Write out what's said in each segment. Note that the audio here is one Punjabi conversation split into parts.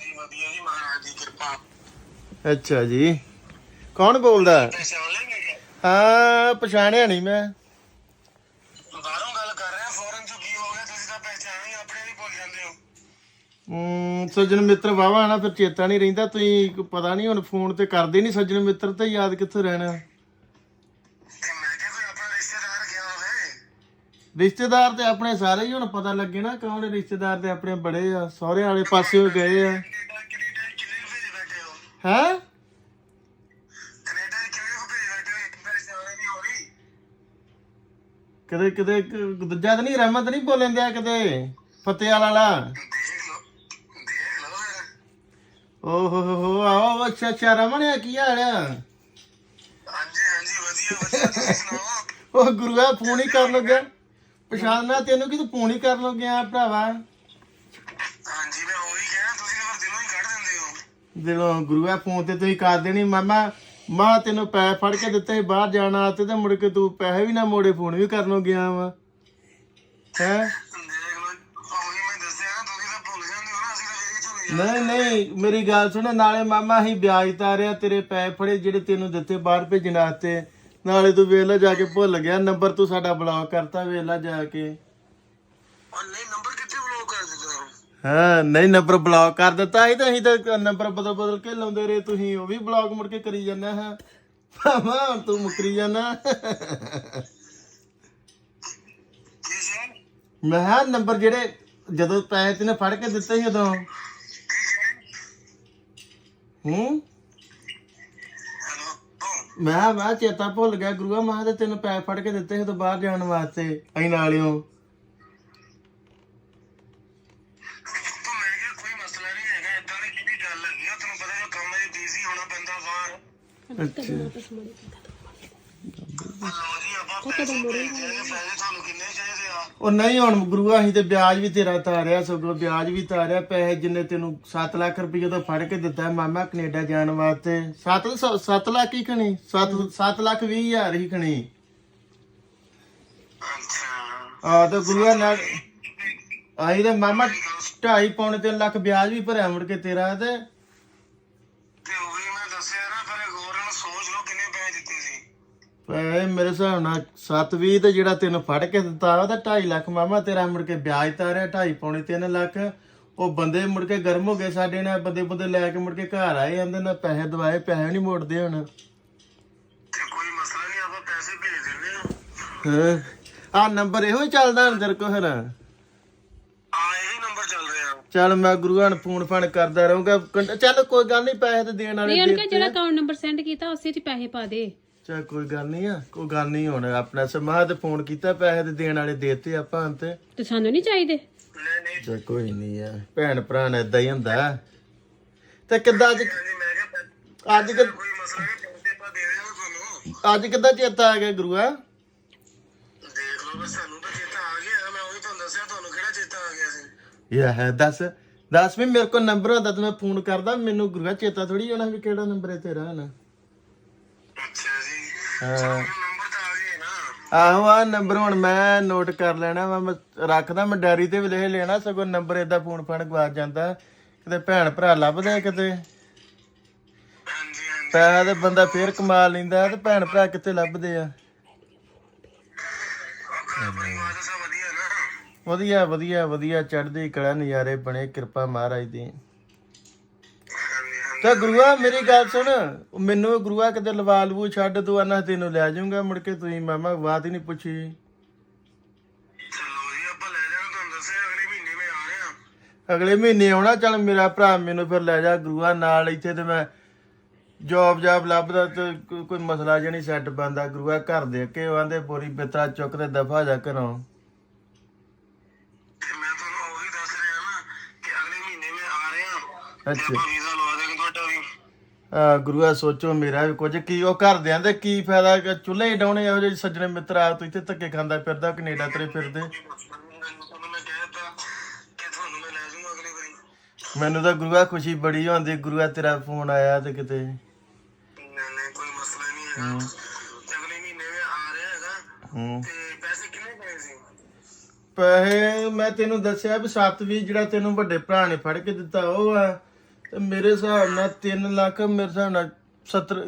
ਹਾਂਜੀ ਵਧੀਆ ਜੀ ਮਹਾਰਾਜ ਦੀ ਕਿਰਪਾ। ਅੱਛਾ ਜੀ। ਕੌਣ ਬੋਲਦਾ? ਪਛਾਣ ਹਾਂ ਪਛਾਣਿਆ ਨਹੀਂ ਮੈਂ। ਬਾਹਰੋਂ ਗੱਲ ਕਰ ਰਹੇ ਫੋਰਨ ਚ ਕੀ ਹੋ ਗਿਆ ਤੁਸੀਂ ਤਾਂ ਪਹਿਚਾਣ ਹੀ ਆਪਣੇ ਨਹੀਂ ਭੁੱਲ ਜਾਂਦੇ ਹੋ। ਹਮ, ਸੱਜਣ ਮਿੱਤਰ ਵਾਵਾ ਨਾ ਫਿਰ ਚੇਤਾ ਨਹੀਂ ਰਹਿੰਦਾ ਤੁਸੀਂ ਪਤਾ ਨਹੀਂ ਹੁਣ ਫੋਨ ਤੇ ਕਰਦੇ ਨਹੀਂ ਸੱਜਣ ਮਿੱਤਰ ਤੇ ਯਾਦ ਕਿੱਥੋਂ ਰਹਿਣਾ ਤੇ ਮੈਂ ਕਿਹਾ ਕੋਈ ਆਪਣਾ ਰਿਸ਼ਤੇਦਾਰ ਗਿਆ ਹੋਵੇ ਰਿਸ਼ਤੇਦਾਰ ਤੇ ਆਪਣੇ ਸਾਰੇ ਹੀ ਹੁਣ ਪਤਾ ਲੱਗੇ ਨਾ ਕੌਣ ਰਿਸ਼ਤੇਦਾਰ ਤੇ ਆਪਣੇ ਬੜੇ ਆ ਸਹੁਰੇ ਵਾਲੇ ਪਾਸੇ ਗਏ ਆ। ਹੋ? ਕਦੇ ਕਦੇ ਦੂਜਾ ਤਾਂ ਨਹੀਂ ਰਹਿਮਤ ਨਹੀਂ ਬੋਲਣ ਦਿਆ ਕਦੇ? ਫਤਿਆਲ ਵਾਲਾ। ਓਹ ਹੋ ਹੋ ਆਓ ਅੱਛਾ ਅੱਛਾ ਰਮਣ ਆ ਕੀ ਹਾਲ ਆ? ਹਾਂਜੀ ਹਾਂਜੀ ਵਧੀਆ ਵਧੀਆ ਉਹ ਗੁਰੂਆ ਫੋਨ ਹੀ ਕਰਨ ਲੱਗਿਆ ਪਛਾਣਨਾ ਤੈਨੂੰ ਕਿ ਤੂੰ ਫੋਨ ਹੀ ਕਰਨ ਲੱਗਿਆ ਭਰਾਵਾ। ਹਾਂਜੀ ਮੈਂ ਉਹੀ ਕਹਿਣਾ ਤੁਸੀਂ ਤਾਂ ਫਿਰ ਦਿਲੋਂ ਹੀ ਕੱਢ ਦਿੰਦੇ ਹੋ। ਦਿਲੋਂ ਗੁਰੂਆ ਫੋਨ ਤੇ ਤੁਸੀਂ ਕਰ ਦੇਣੀ। ਮਾਮਾ ਮਾਂ ਤੈਨੂੰ ਪੈਸੇ ਫੜ ਕੇ ਦਿੱਤੇ ਬਾਹਰ ਜਾਣਾ ਤੇ ਤੇ ਮੁੜ ਕੇ ਤੂੰ ਪੈਸੇ ਵੀ ਨਾ ਮੋੜੇ ਫੋਨ ਵੀ ਕਰਨ ਨੂੰ ਗਿਆ ਵਾ। ਹੈ? ਦੇਖ ਲਓ ਉਹੀ ਮੈਂ ਦੱਸਿਆ ਨਾ ਤੁਸੀਂ ਤਾਂ ਭੁੱਲ ਜਾਂਦੇ ਹੋ ਨਾ ਅਸੀਂ ਤਾਂ ਫੇਰ ਹੀ ਤੁਹਾਨੂੰ ਨਹੀਂ ਨਹੀਂ ਮੇਰੀ ਗੱਲ ਸੁਣ ਨਾਲੇ ਮਾਮਾ ਹੀ ਵਿਆਜ ਤਾਰਿਆ ਤੇਰੇ ਪੈਸੇ ਫੜੇ ਜਿਹੜੇ ਤੈਨੂੰ ਦਿੱਤੇ ਬਾਹਰ ਭੇਜਣ ਵਾਸਤੇ। ਨਾਲੇ ਤੂੰ ਵੇਖ ਲੈ ਜਾ ਕੇ ਭੁੱਲ ਗਿਆ ਨੰਬਰ ਤੂੰ ਸਾਡਾ ਬਲੌਕ ਕਰਤਾ ਵੇਖ ਲੈ ਜਾ ਕੇ। ਉਹ ਨਹੀਂ ਨੰਬਰ ਕਿੱਥੇ ਬਲੌਕ ਕਰ ਦਿੱਤਾ ਹਾਂ ਨਹੀਂ ਨੰਬਰ ਬਲੌਕ ਕਰ ਦਿੱਤਾ ਸੀ ਤਾਂ ਅਸੀਂ ਤਾਂ ਨੰਬਰ ਬਦਲ ਬਦਲ ਕੇ ਲਾਉਂਦੇ ਰਹੇ ਤੁਸੀਂ ਉਹ ਵੀ ਬਲੌਕ ਮੁੜ ਕੇ ਕਰੀ ਜਾਂਦਾ ਹਾਂ। ਹੁਣ ਤੂੰ ਮੁਕਰੀ ਜਾਂਦਾ ਮੈਂ ਕਿਹਾ ਨੰਬਰ ਜਿਹੜੇ ਜਦੋਂ ਪੈਸੇ ਤੈਨੂੰ ਫੜ ਕੇ ਦਿੱਤੇ ਸੀ ਉਦੋਂ? ਹੂੰ? ਮੈਂ ਮੈਂ ਚੇਤਾ ਭੁੱਲ ਗਿਆ ਗੁਰੂਆ ਮੈਂ ਤੇ ਤੈਨੂੰ ਪੈਸੇ ਫੜ ਕੇ ਦਿੱਤੇ ਸੀ ਉਦੋਂ ਬਾਹਰ ਜਾਣ ਵਾਸਤੇ ਅਸੀਂ ਨਾਲਿਓ। ਤਾਂ ਮੈਂ ਕਿਹਾ ਕੋਈ ਮਸਲਾ ਨਹੀਂ ਹੈਗਾ ਇਦਾਂ ਦੀ ਗੱਲ ਹੈਗੀ ਆ? ਤੁਹਾਨੂੰ ਪਤਾ ਹੈ ਕੰਮ ਵਿੱਚ ਬਿਜ਼ੀ ਹੋਣਾ ਪੈਂਦਾ ਬਾਹਰ ਅੱਛਾ। ਉਹ ਨਹੀਂ ਹੁਣ ਗੁਰੂਆ ਅਸੀਂ ਤੇ ਵਿਆਜ ਵੀ ਤੇਰਾ ਤਾਰਿਆ ਸਗੋਂ ਵਿਆਜ ਵੀ ਤਾਰਿਆ ਪੈਸੇ ਜਿੰਨੇ ਤੈਨੂੰ 7 ਲੱਖ ਰੁਪਏ ਤੋਂ ਫੜ ਕੇ ਦਿੱਤਾ ਮਾਮਾ ਕੈਨੇਡਾ ਜਾਣ ਵਾਸਤੇ। 7 7 ਲੱਖ ਹੀ ਖਣੀ 7 7 ਲੱਖ 20 ਹਜ਼ਾਰ ਹੀ ਖਣੀ ਆ ਤੇ ਗੁਰੂਆ ਨਾਲ ਆਈ ਤੇ ਮਾਮਾ 2.5 ਪੌਣੇ 3 ਲੱਖ ਵਿਆਜ ਵੀ ਭਰਿਆ ਮੁੜ ਕੇ ਤੇਰਾ ਤੇ। ਤੇ ਉਹੀ ਮੈਂ ਦੱਸਿਆ ਨਾ ਪਰ ਗੌਰ ਨਾਲ ਸੋਚ ਲਓ ਕਿੰਨੇ ਪੈਸੇ ਦਿੱਤੇ ਸੀ। ਪੈਸੇ ਮੇਰੇ ਹਿਸਾਬ ਨਾਲ 720 ਤੇ ਜਿਹੜਾ ਤੈਨੂੰ ਫੜ ਕੇ ਦਿੱਤਾ ਉਹਦਾ 2.5 ਲੱਖ ਮਾਮਾ ਤੇਰਾ ਮੁੜ ਕੇ ਵਿਆਜ ਤਾਰਿਆ 2.5 ਪੌਣੇ 3 ਲੱਖ। ਉਹ ਬੰਦੇ ਮੁੜ ਕੇ ਗਰਮ ਹੋ ਗਏ ਸਾਡੇ ਨਾਲ ਬੰਦੇ ਬੰਦੇ ਲੈ ਕੇ ਮੁੜ ਕੇ ਘਰ ਆਏ ਜਾਂਦੇ ਨਾ ਪੈਸੇ ਦਵਾਏ ਪੈਸੇ ਨਹੀਂ ਮੋੜਦੇ ਹੁਣ। ਕੋਈ ਮਸਲਾ ਨਹੀਂ ਆਪਾਂ ਪੈਸੇ ਭੇਜ ਦਿੰਦੇ ਆ ਹਾਂ? ਆ ਨੰਬਰ ਇਹੋ ਹੀ ਚੱਲਦਾ ਹੁਣ ਤੇਰੇ ਕੋਲ ਫਿਰ? ਆ ਇਹੀ ਨੰਬਰ ਚੱਲ ਰਿਹਾ। ਚੱਲ ਮੈਂ ਗੁਰੂਆਂ ਨੂੰ ਫੋਨ ਫਾਨ ਕਰਦਾ ਰਹੂੰਗਾ। ਚੱਲ ਕੋਈ ਗੱਲ ਨਹੀਂ ਪੈਸੇ ਤੇ ਦੇਣ ਵਾਲੇ ਨਹੀਂ ਦੇ ਉਹਨੇ ਜਿਹੜਾ ਅਕਾਊਂਟ ਨੰਬਰ ਸੈਂਡ ਕੀਤਾ ਉਸੇ 'ਚ ਪੈਸੇ ਪਾ ਦੇ। ਚੱਲ ਕੋਈ ਗੱਲ ਨਹੀਂ ਆ ਕੋਈ ਗੱਲ ਨਹੀਂ ਹੁਣ ਆਪਣਾ ਸਮਾਹ ਤੇ ਫੋਨ ਕੀਤਾ ਪੈਸੇ ਤੇ ਦੇਣ ਵਾਲੇ ਦੇਤੇ ਆਪਾਂ ਹੁਣ ਤੇ। ਤੇ ਸਾਨੂੰ ਨਹੀਂ ਚਾਹੀਦੇ? ਨਹੀਂ ਨਹੀਂ ਚੱਲ ਕੋਈ ਨਹੀਂ ਆ। ਭੈਣ ਭਰਾ ਨੇ ਇਦਾਂ ਹੀ ਹੁੰਦਾ। ਤੇ ਕਿੱਦਾਂ ਅੱਜ ਮੈਂ ਕਿਹਾ ਅੱਜ ਕਿ- ਕੋਈ ਮਸਲਾ ਨਹੀਂ ਪੈਸੇ ਆਪਾਂ ਦੇ ਦੇਣਾ ਤੁਹਾਨੂੰ ਅੱਜ ਕਿੱਦਾਂ ਚੇਤਾ ਆ ਗਿਆ ਗੁਰੂਆ? ਦੇਖ ਲਓ ਬਸ ਸਾਨੂੰ ਤਾਂ ਚੇਤਾ ਆ ਗਿਆ। ਮੈਂ ਉਹੀ ਤੁਹਾਨੂੰ ਦੱਸਿਆ ਤੁਹਾਨੂੰ ਕਿਹੜਾ ਚੇਤਾ ਆ ਗਿਆ ਸੀ? ਯਾ ਹੈ ਦੱਸ। ਦੱਸ ਵੀ ਮੇਰੇ ਕੋਲ ਨੰਬਰ ਹੁੰਦਾ ਤੇ ਮੈਂ ਫੋਨ ਕਰਦਾ ਮੈਨੂੰ ਗੁਰੂਆ ਚੇਤਾ ਥੋੜੀ ਹੋਣਾ ਵੀ ਕਿਹੜਾ ਨੰਬਰ ਹੈ ਤੇਰਾ ਨਾ ਅੱਛਾ ਜੀ ਹਾਂ ਨੰਬਰ ਤਾਂ ਆ ਗਿਆ ਨਾ ਆਹੋ ਆ ਨੰਬਰ ਹੁਣ ਮੈਂ ਨੋਟ ਕਰ ਲੈਣਾ ਵਾ, ਮੈਂ ਰੱਖਦਾ, ਮੈਂ ਡਾਇਰੀ ਤੇ ਵੀ ਲਿਖ ਲੈਣਾ, ਸਗੋਂ ਨੰਬਰ ਏਦਾਂ ਫੋਨ ਫਾਨ ਗਵਾਚ ਜਾਂਦਾ। ਕਿਤੇ ਭੈਣ ਭਰਾ ਲੱਭਦੇ ਕਿਤੇ? ਹਾਂਜੀ ਹਾਂਜੀ ਪੈਸਾ ਤੇ ਬੰਦਾ ਫੇਰ ਕਮਾ ਲੈਂਦਾ ਤੇ ਭੈਣ ਭਰਾ ਕਿੱਥੇ ਲੱਭਦੇ ਆ? ਪਰਿਵਾਰ ਦਾ ਸਭ ਵਧੀਆ ਨਾ ਵਧੀਆ ਵਧੀਆ ਵਧੀਆ, ਚੜ੍ਹਦੀ ਕਲਾ ਨਜ਼ਾਰੇ ਬਣੇ, ਕਿਰਪਾ ਮਹਾਰਾਜ ਦੀ। ਤਾਂ ਗੁਰੂਆ ਮੇਰੀ ਗੱਲ ਸੁਣ। ਮੈਨੂੰ ਗੁਰੂਆ ਕਿਤੇ ਲਵਾ ਲਵੂ ਛੱਡ ਤੂੰ ਆਨਾ ਤੈਨੂੰ ਲੈ ਜਾਊਂਗਾ। ਮੁੜ ਕੇ ਤੁਸੀਂ ਮਾਮਾ ਬਾਤ ਹੀ ਨਹੀਂ ਪੁੱਛੀ। ਚਲੋ ਜੀ ਆਪਾਂ ਲੈ ਜਾਣਾ ਤੁਹਾਨੂੰ ਦੱਸਿਆ ਅਗਲੇ ਮਹੀਨੇ ਮੈਂ ਆ ਰਿਹਾ। ਅਗਲੇ ਮਹੀਨੇ ਆਉਣਾ ਚੱਲ ਮੇਰਾ ਭਰਾ ਮੈਨੂੰ ਫਿਰ ਲੈ ਜਾ। ਗੁਰੂਆ ਨਾਲ ਇੱਥੇ ਤੇ ਮੈਂ ਜੋਬ ਜਾਬ ਲੱਭਦਾ ਤੇ ਕੋਈ ਮਸਲਾ ਨਹੀਂ ਸੈੱਟ ਬੰਦਾ ਗੁਰੂਆ ਘਰ ਦੇ ਕੇ ਆਂਦੇ ਬੋਰੀ ਬਿਤਰਾ ਚੁੱਕ ਤੇ ਦਫਾ ਜਾ ਘਰੋਂ। ਤੇ ਮੈਂ ਤੁਹਾਨੂੰ ਉਹੀ ਦੱਸ ਰਿਹਾ ਨਾ ਕਿ ਅਗਲੇ ਮਹੀਨੇ ਮੈਂ ਆ ਰਿਹਾ। ਤੇ ਅੱਛਾ ਆਪਾਂ ਵੀਜ਼ਾ ਲਵਾ ਦੇਵਾਂਗੇ ਤੁਹਾਡਾ ਵੀ ਆ ਗੁਰੂਆ ਸੋਚੋ ਮੇਰਾ ਵੀ ਕੁਝ। ਕੀ ਉਹ ਘਰਦਿਆਂ ਦੇ ਕੀ ਫਾਇਦਾ? ਕਿ ਚੁੱਲ੍ਹੇ ਹੀ ਡਾਉਣੇ ਇਹੋ ਜਿਹੇ ਸੱਜਣੇ ਮਿੱਤਰ ਆ ਤੂੰ ਇੱਥੇ ਧੱਕੇ ਖਾਂਦਾ ਫਿਰਦਾ ਕੈਨੇਡਾ ਤੇਰੇ ਫਿਰਦੇ। ਤੁਹਾਨੂੰ ਮੈਂ ਕਹਿ ਦਿੱਤਾ ਕਿ ਤੁਹਾਨੂੰ ਮੈਂ ਲੈ ਜਾਊਂਗਾ ਅਗਲੀ ਵਾਰੀ ਮੈਨੂੰ ਤਾਂ ਗੁਰੂਆ ਖੁਸ਼ੀ ਬੜੀ ਹੁੰਦੀ ਗੁਰੂਆ ਤੇਰਾ ਫੋਨ ਆਇਆ ਤੇ ਕਿਤੇ। ਨਹੀਂ ਨਹੀਂ ਕੋਈ ਮਸਲਾ ਨਹੀਂ ਹੈਗਾ। ਤੇ ਅਗਲੇ ਮਹੀਨੇ ਮੈਂ ਆ ਰਿਹਾ ਹੈਗਾ। ਹੂੰ। ਤੇ ਪੈਸੇ ਕਿੰਨੇ ਪਏ ਸੀ? ਪੈਸੇ ਮੈਂ ਤੈਨੂੰ ਦੱਸਿਆ ਵੀ 720 ਜਿਹੜਾ ਤੈਨੂੰ ਵੱਡੇ ਭਰਾ ਨੇ ਫੜ ਕੇ ਦਿੱਤਾ ਉਹ ਆ। ਤੇ ਮੇਰੇ ਹਿਸਾਬ ਨਾਲ 3 ਲੱਖ ਮੇਰੇ ਹਿਸਾਬ ਨਾਲ 70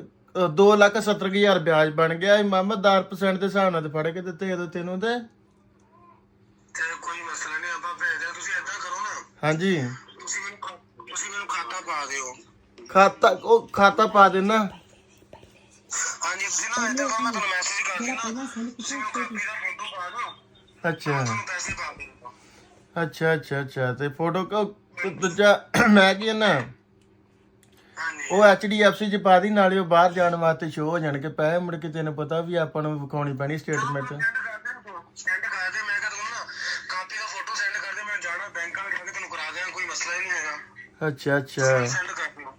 2 ਲੱਖ 70 ਹਜ਼ਾਰ ਵਿਆਜ ਬਣ ਗਿਆ ਇਹ ਮਾਮਾ 10% ਦੇ ਹਿਸਾਬ ਨਾਲ ਤੇ ਫੜ ਕੇ ਦਿੱਤੇ ਉਦੋਂ ਤੈਨੂੰ ਤੇ ਤੇ ਕੋਈ ਮਸਲਾ ਨਹੀਂ ਆਪਾਂ ਭੇਜਦੇ ਹਾਂ। ਤੁਸੀਂ ਏਦਾਂ ਕਰੋ ਨਾ। ਹਾਂਜੀ। ਤੁਸੀਂ ਮੈਨੂੰ ਖਾ- ਤੁਸੀਂ ਮੈਨੂੰ ਖਾਤਾ ਪਾ ਦਿਓ। ਖਾਤਾ ਉਹ ਖਾਤਾ ਪਾ ਦੇਣਾ। ਹਾਂਜੀ ਤੁਸੀਂ ਨਾ ਏਦਾਂ ਕਰੋ ਮੈਂ ਤੁਹਾਨੂੰ ਮੈਸੇਜ ਕਰ ਦਿੰਦਾ। ਤੁਸੀਂ ਮੈਨੂੰ ਕਾਪੀ ਦਾ ਫੋਟੋ ਪਾ ਦਿਓ। ਅੱਛਾ। ਤੁਹਾਨੂੰ ਪੈਸੇ ਪਾ ਦਿੰਦਾ। ਅੱਛਾ ਅੱਛਾ ਅੱਛਾ ਤੇ ਫੋਟੋ ਕੋ ਦੂਜਾ ਮੈਂ ਕੀ ਨਾ ਹਾਂਜੀ। ਉਹ ਐਚਡੀਐਫਸੀ ਚ ਪਾ ਦੀ ਨਾਲੇ ਉਹ ਬਾਹਰ ਜਾਣ ਵਾਸਤੇ ਸ਼ੋ ਹੋ ਜਾਣਗੇ। ਪੈਸੇ ਮੁੜ ਕੇ ਤੈਨੂੰ ਪਤਾ ਵੀ ਆਪਾਂ ਨੂੰ ਵਿਖਾਉਣੀ ਪੈਣੀ ਸਟੇਟਮੈਂਟ ਸੈਂਡ ਕਰ ਦੇ ਸੈਂਡ ਕਰ ਦੇ ਮੈਂ ਕਰ ਦੂੰਗਾ ਨਾ ਕਾਪੀ ਦਾ ਫੋਟੋ ਸੈਂਡ ਕਰ ਦੇ ਮੈਂ ਜਾਣਾ ਬੈਂਕ ਵਾਲੇ ਜਾ ਕੇ ਤੈਨੂੰ ਕਰਾ ਦਿਆਂ ਕੋਈ ਮਸਲਾ ਹੀ ਨਹੀਂ ਹੈਗਾ। ਅੱਛਾ ਅੱਛਾ। ਸੈਂਡ ਕਰ ਦਿਓ।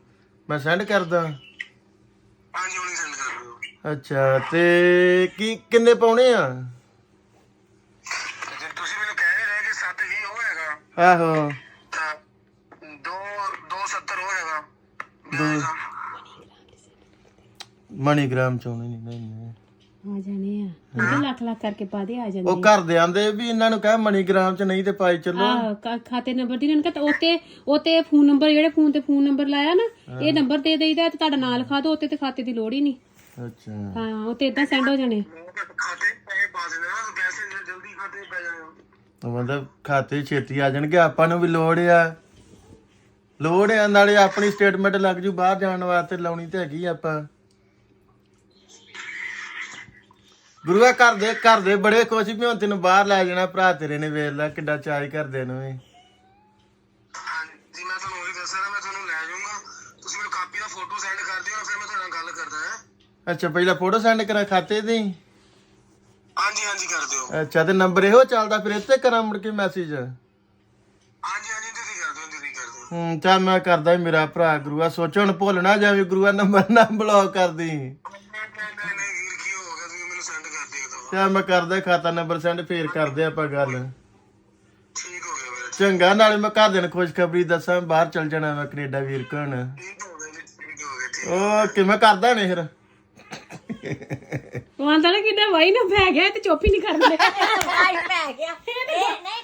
ਮੈਂ ਸੈਂਡ ਕਰਦਾ। ਹਾਂਜੀ ਹੁਣੀ ਸੈਂਡ ਕਰ ਦਿਓ। ਅੱਛਾ ਤੇ ਕੀ ਕਿੰਨੇ ਪਾਉਣੇ ਆ? ਤੇ ਜੇ ਤੁਸੀਂ ਮੈਨੂੰ ਕਹਿ ਰਹੇ ਕਿ 7 ਹੀ ਉਹ ਹੈਗਾ। ਆਹੋ ਤਾਂ 2 270 ਉਹ ਹੈਗਾ ਦੋ-। ਮਨੀਗ੍ਰਾਮ ਚ ਨਹੀਂ ਨਹੀਂ ਨਹੀਂ। ਆ ਜਾਣੇ ਆ। ਉਹਦੇ ਲੱਖ ਲੱਖ ਕਰਕੇ ਪਾ ਦੇ ਆ ਜਾਂਦੇ ਉਹ ਘਰ ਦੇ ਆਂਦੇ ਵੀ ਇਹਨਾਂ ਨੂੰ ਕਹਿ ਮਨੀਗ੍ਰਾਮ ਚ ਨਹੀਂ ਤੇ ਪਾਈ ਚੱਲੋ। ਆ ਖਾਤੇ ਨੰਬਰ ਦੀ ਇਹਨਾਂ ਨੂੰ ਉਤੇ ਉਤੇ ਫੋਨ ਨੰਬਰ ਜਿਹੜੇ ਫੋਨ ਤੇ ਫੋਨ ਨੰਬਰ ਲਾਇਆ ਨਾ ਇਹ ਨੰਬਰ ਦੇ ਦੇਈਦਾ ਤੇ ਤੁਹਾਡਾ ਨਾਂ ਲਿਖਾ ਦਿਓ ਉਤੇ ਤੇ ਖਾਤੇ ਦੀ ਲੋੜ ਹੀ ਨਹੀਂ। ਅੱਛਾ। ਹਾਂ ਉਤੇ ਇਦਾਂ ਸੈਂਡ ਹੋ ਜਾਣੇ। ਮੈਂ ਕਿਹਾ ਖਾਤੇ 'ਚ ਪੈਸੇ ਪਾ ਦੇਣਾ ਨਾ ਤਾਂ ਪੈਸੇ ਜਿਹੜੇ ਜਲਦੀ ਖਾਤੇ 'ਚ ਪੈ ਜਾਣੇ। ਉਹ ਮਤਲਬ ਖਾਤੇ 'ਚ ਛੇਤੀ ਆ ਜਾਣਗੇ ਆਪਾਂ ਨੂੰ ਵੀ ਲੋੜ ਆ। ਲੋੜ ਆ ਨਾਲੇ ਆਪਣੀ ਸਟੇਟਮੈਂਟ ਲੱਗ ਜੂ ਬਾਹਰ ਜਾਣ ਵਾਸਤੇ ਲਾਉਣੀ ਤੇ ਹੈਗੀ ਆਪਾਂ। ਗੁਰੂਆ ਘਰ ਦੇ ਘਰ ਦੇ ਬੜੇ ਖੁਸ਼ ਵੀ ਹੁਣ ਤੈਨੂੰ ਬਾਹਰ ਲੈ ਜਾਣਾ ਭਰਾ ਤੇਰੇ ਨੇ ਵੇਖ ਲੈ ਕਿੱਡਾ ਚਾਅ ਕਰਦੇ ਨੂੰ ਵੀ ਹਾਂਜੀ ਮੈਂ ਤੁਹਾਨੂੰ ਉਹੀ ਦੱਸਿਆ ਨਾ ਮੈਂ ਤੁਹਾਨੂੰ ਲੈ ਜਾਊਂਗਾ। ਤੁਸੀਂ ਮੈਨੂੰ ਕਾਪੀ ਦਾ ਫੋਟੋ ਸੈਂਡ ਕਰ ਦਿਓ ਫਿਰ ਮੈਂ ਤੁਹਾਡੇ ਨਾਲ ਗੱਲ ਕਰਦਾ ਹਾਂ। ਅੱਛਾ ਪਹਿਲਾਂ ਫੋਟੋ ਸੈਂਡ ਕਰਾਂ ਖਾਤੇ ਦੀ? ਹਾਂਜੀ ਹਾਂਜੀ ਕਰ ਦਿਓ। ਅੱਛਾ ਤੇ ਨੰਬਰ ਇਹੋ ਚੱਲਦਾ ਫਿਰ ਇੱਥੇ ਕਰਾਂ ਮੁੜ ਕੇ ਮੈਸੇਜ ਕਰ ਕਰ ਹੂੰ ਚੱਲ ਮੈਂ ਕਰਦਾ ਮੇਰਾ ਭਰਾ ਗੁਰੂਆ ਸੋਚੋ ਹੁਣ ਭੁੱਲ ਨਾ ਜਾਵੇ ਗੁਰੂਆ ਨੰਬਰ ਨਾ ਬਲੌਕ ਕਰਦੀ। ਨਹੀਂ ਨਹੀਂ ਨਹੀਂ ਨਹੀਂ ਵੀਰ ਕੀ ਹੋ ਗਿਆ ਤੁਸੀਂ ਮੈਨੂੰ ਸੈਂਡ ਕਰ ਦਫਾ ਚੱਲ ਮੈਂ ਕਰਦਾ ਖਾਤਾ ਨੰਬਰ ਸੈਂਡ ਫੇਰ ਕਰਦੇ ਆਪਾਂ ਗੱਲ। ਠੀਕ ਹੋ ਗਿਆ ਵੀਰੇ ਚੰਗਾ ਨਾਲੇ ਮੈਂ ਘਰ ਨੂੰ ਖੁਸ਼ਖਬਰੀ ਦੱਸਾਂ ਬਾਹਰ ਚਲ ਜਾਣਾ ਮੈਂ ਕੈਨੇਡਾ ਵੀਰ ਕੋਣ ਠੀਕ ਹੋ ਗਿਆ ਜੀ ਠੀਕ ਹੋ ਗਿਆ ਠੀਕ। ਓਕੇ ਮੈਂ ਕਰਦਾ ਨੇ ਫਿਰ? ਉਹ ਆਂਦਾ ਨਾ ਕਿਦਾਂ ਵਾਈ ਨਾ ਪੈ ਗਿਆ ਤੇ ਚੁੱਪ ਹੀ ਨਹੀਂ ਕਰਦੇ। ਭਾਈ ਪੈ ਗਿਆ। ਇਹ ਨਹੀਂ